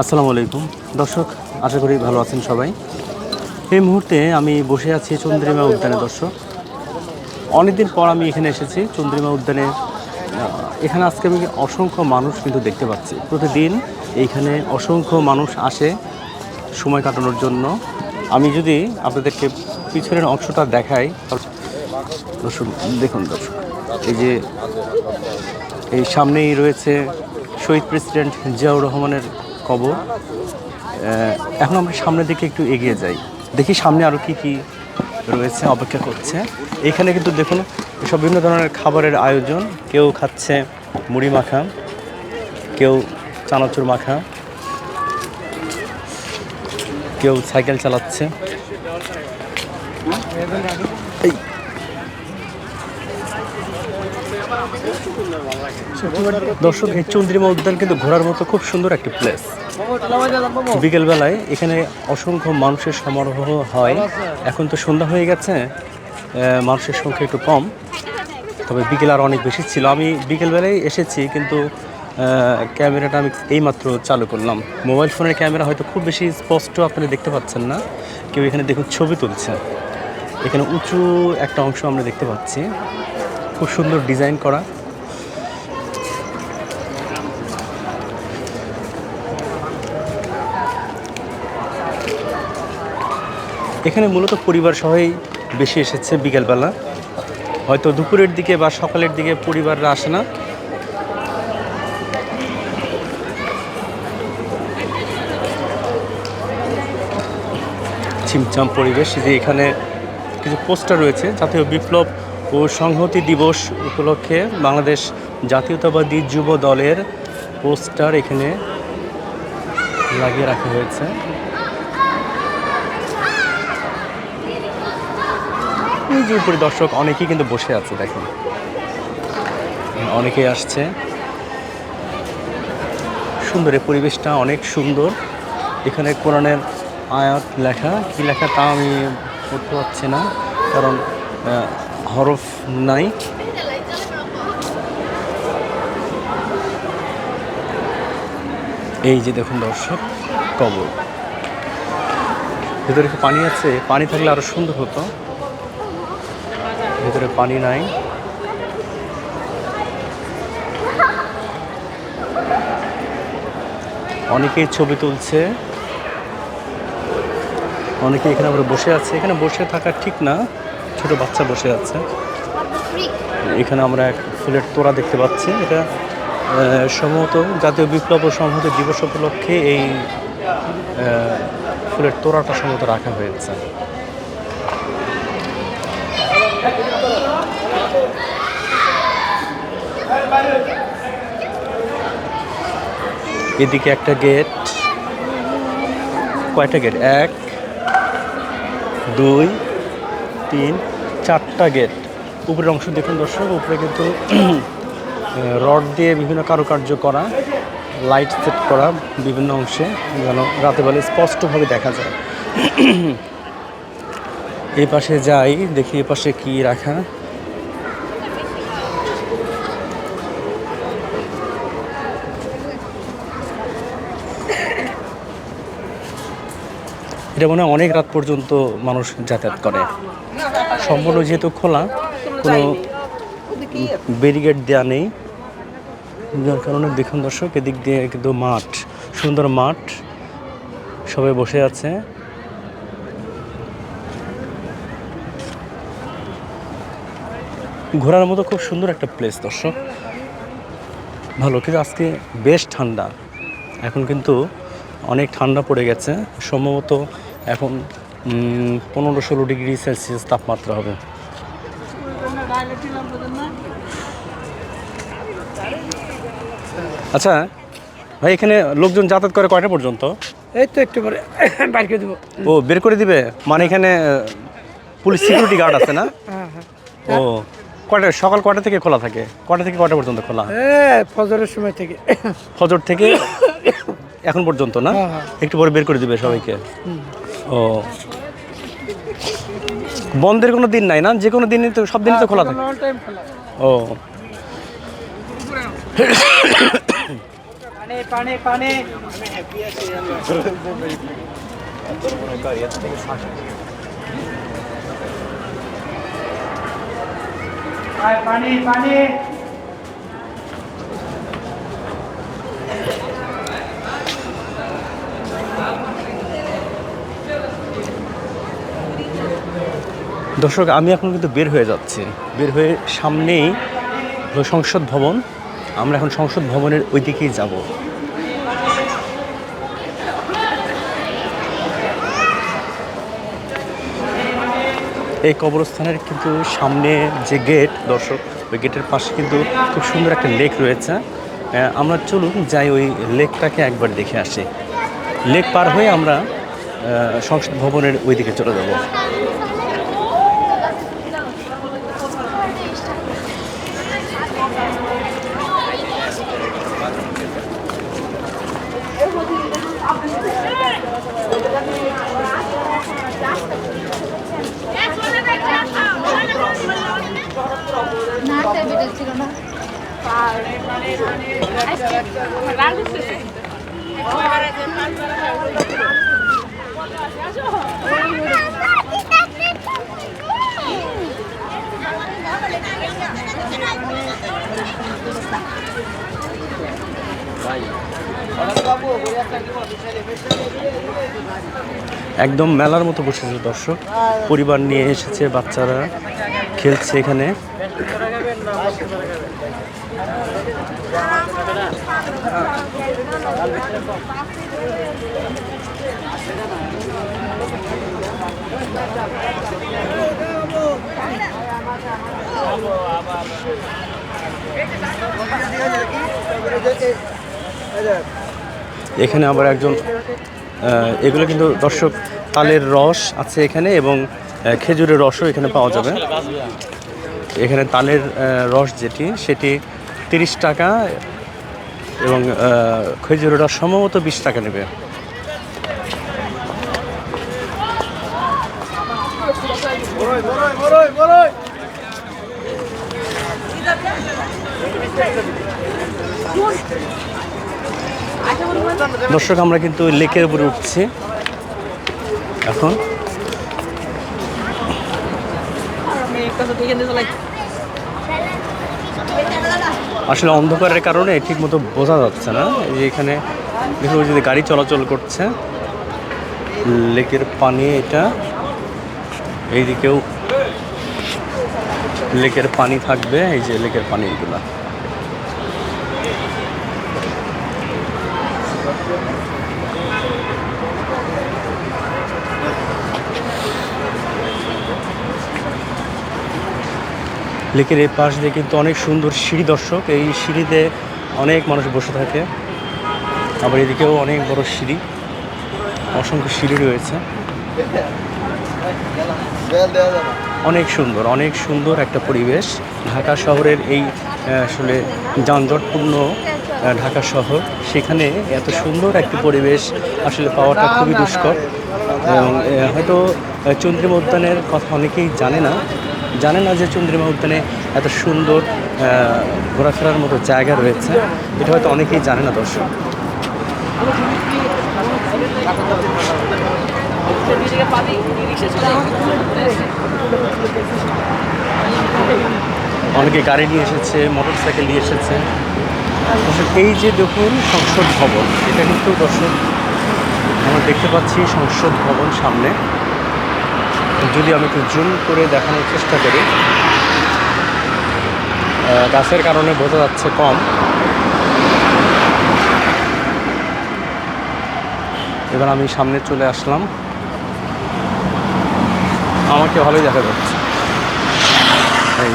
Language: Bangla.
আসসালামু আলাইকুম। দর্শক, আশা করি ভালো আছেন সবাই। এই মুহূর্তে আমি বসে আছি চন্দ্রিমা উদ্যানে, দর্শক। অনেকদিন পর আমি এখানে এসেছি চন্দ্রিমা উদ্যানে। এখানে আজকে আমি অসংখ্য মানুষ কিন্তু দেখতে পাচ্ছি। প্রতিদিন এইখানে অসংখ্য মানুষ আসে সময় কাটানোর জন্য। আমি যদি আপনাদেরকে পিছনের অংশটা দেখাই, দর্শক, দেখুন, দর্শক। এই যে, এই সামনেই রয়েছে শহীদ প্রেসিডেন্ট জিয়াউর রহমানের কবর এখন আমরা সামনের দিকে একটু এগিয়ে যাই। দেখি সামনে আরও কি কি রয়েছে, অপেক্ষা করছে। এখানে কিন্তু দেখুন সব বিভিন্ন ধরনের খাবারের আয়োজন। কেউ খাচ্ছে মুড়ি মাখা, কেউ চানাচুর মাখা, কেউ সাইকেল চালাচ্ছে। এই। দর্শক, এই চন্দ্রিমা উদ্যান কিন্তু ঘোরার মতো খুব সুন্দর একটি প্লেস বিকেলবেলায় এখানে অসংখ্য মানুষের সমারোহ হয়। এখন তো সন্ধ্যা হয়ে গেছে মানুষের সংখ্যা একটু কম, তবে বিকেল আর অনেক বেশি ছিল। আমি বিকেলবেলায় এসেছি, কিন্তু ক্যামেরাটা আমি এইমাত্র চালু করলাম। মোবাইল ফোনের ক্যামেরা হয়তো খুব বেশি স্পষ্ট আপনারা দেখতে পাচ্ছেন না। কেউ এখানে দেখুন ছবি তুলছে। এখানে উঁচু একটা অংশ আমরা দেখতে পাচ্ছি। খুব সুন্দর ডিজাইন করা। এখানে মূলত পরিবার সবাই বেশি এসেছে বিকেলবেলা। হয়তো দুপুরের দিকে বা সকালের দিকে পরিবাররা আসে না। ছিমছাম পরিবেশ, যে এখানে কিছু পোস্টার রয়েছে, জাতীয় বিপ্লব ও সংহতি দিবস উপলক্ষে বাংলাদেশ জাতীয়তাবাদী যুব দলের পোস্টার এখানে লাগিয়ে রাখা হয়েছে। এই যে উপরে দর্শক অনেকেই কিন্তু বসে আছে, দেখুন। অনেকেই আসছে। সুন্দর, এই পরিবেশটা অনেক সুন্দর। এখানে কোরআনের আয়াত লেখা। কি লেখা তা আমি পড়তে পারছি না, কারণ হরফ নাই। এই যে দেখুন দর্শক, কবর। ভেতরে পানি আছে? পানি থাকলে আরও সুন্দর হতো। ভেতরে পানি নাই। অনেকেই ছবি তুলছে। অনেকে এখানে আবার বসে আছে। এখানে বসে থাকা ঠিক না। ছোট বাচ্চা বসে আছে। এখানে আমরা এক ফুলের তোড়া দেখতে পাচ্ছি। এটা সম্ভবত জাতীয় বিপ্লব ও সংহতি দিবস উপলক্ষে এই ফুলের তোড়াটা সম্ভবত রাখা হয়েছে। এদিকে একটা গেট কয়টা গেট এক, দুই, তিন, চারটা গেট উপরের অংশ দেখুন দর্শক, উপরে কিন্তু রড দিয়ে বিভিন্ন কারুকার্য করা লাইট সেট করা বিভিন্ন অংশে, যেন রাতে বেলা স্পষ্টভাবে দেখা যায়। এই পাশে যাই, দেখি এ পাশে কি রাখা। এটা মনে হয় অনেক রাত পর্যন্ত মানুষ যাতায়াত করে। সম্পূর্ণ যেহেতু খোলা, কোনো ব্যারিকেড দেওয়া নেই। যার কারণে দেখুন দর্শক, এদিক দিয়ে কিন্তু মাঠ, সুন্দর মাঠ। সবাই বসে আছে। ঘোরার মতো খুব সুন্দর একটা প্লেস দর্শক। ভালো, কিন্তু আজকে বেশ ঠান্ডা। এখন কিন্তু অনেক ঠান্ডা পড়ে গেছে। সম্ভবত এখন পনেরো ষোলো ডিগ্রি সেলসিয়াস তাপমাত্রা হবে। আচ্ছা ভাই এখানে লোকজন যাতায়াত করে কয়টা পর্যন্ত? এই তো একটু পরে বাইর করে দেবো। ও বের করে দিবে? মানে এখানে পুলিশ সিকিউরিটি গার্ড আছে না? হ্যাঁ হ্যাঁ। ও কয়টা সকাল কয়টা থেকে খোলা থাকে? কয়টা থেকে কয়টা পর্যন্ত খোলা? ফজরের সময় থেকে। ফজর থেকে এখন পর্যন্ত না? হ্যাঁ। একটু পরে বের করে দিবে সবাইকে। ও। বন্ধের কোনো দিন নাই না? যে কোনো দিনই তো সব দিনই তো খোলা থাকে। ও। পানি পানি। দর্শক, আমি এখন কিন্তু বের হয়ে যাচ্ছি। বের হয়ে সামনেই সংসদ ভবন। আমরা এখন সংসদ ভবনের ওই দিকেই যাব। এই কবরস্থানের কিন্তু সামনে যে গেট, দর্শক, ওই গেটের পাশে কিন্তু খুব সুন্দর একটা লেক রয়েছে। আমরা চলুন যাই ওই লেকটাকে একবার দেখে আসি। লেক পার হয়ে আমরা সংসদ ভবনের ওই দিকে চলে যাব। একদম মেলার মতো বসেছে দর্শক। পরিবার নিয়ে এসেছে বাচ্চারা খেলছে এখানে। এখানে আবার একজন এগুলো কিন্তু দর্শক তালের রস আছে এখানে এবং খেজুরের রসও এখানে পাওয়া যাবে। এখানে তালের রস যেটি, সেটি তিরিশ টাকা এবং খেজুরের রস সম্ভবত বিশ টাকা নেবে। দর্শক, আমরা কিন্তু লেকের উপরে উঠছি। এখন। আসলে অন্ধকারের কারণে ঠিকমতো বোঝা যাচ্ছে না। যে এখানে দেখুন যদি গাড়ি চলাচল করছে, লেকের পানি এটা। এইদিকেও লেকের পানি থাকবে, এই যে লেকের পানি এগুলা লেকের এই পাশ দিয়ে কিন্তু অনেক সুন্দর সিঁড়ি দর্শক। এই সিঁড়িতে অনেক মানুষ বসে থাকে। আবার এদিকেও অনেক বড় সিঁড়ি। অসংখ্য সিঁড়ি রয়েছে। অনেক সুন্দর অনেক সুন্দর একটা পরিবেশ। ঢাকা শহরের এই আসলে যানজটপূর্ণ ঢাকা শহর। সেখানে এত সুন্দর একটি পরিবেশ আসলে পাওয়াটা খুবই দুষ্কর। এবং হয়তো চন্দ্রিমা উদ্যানের কথা অনেকেই জানে না জানে না যে চন্দ্রিমা উদ্যানে এত সুন্দর ঘোরাফেরার মতো জায়গা রয়েছে? এটা হয়তো অনেকেই জানে না, দর্শক। অনেকে গাড়ি নিয়ে এসেছে মোটর সাইকেল নিয়ে এসেছে। এই যে দেখুন সংসদ ভবন, এটা কিন্তু দর্শক, আমরা দেখতে পাচ্ছি সংসদ ভবন সামনে। যদি আমি একটু জুম করে দেখানোর চেষ্টা করি গাছের কারণে বোঝা যাচ্ছে কম। এবার আমি সামনে চলে আসলাম। আমাকে ভালোই দেখা যাচ্ছে। এই।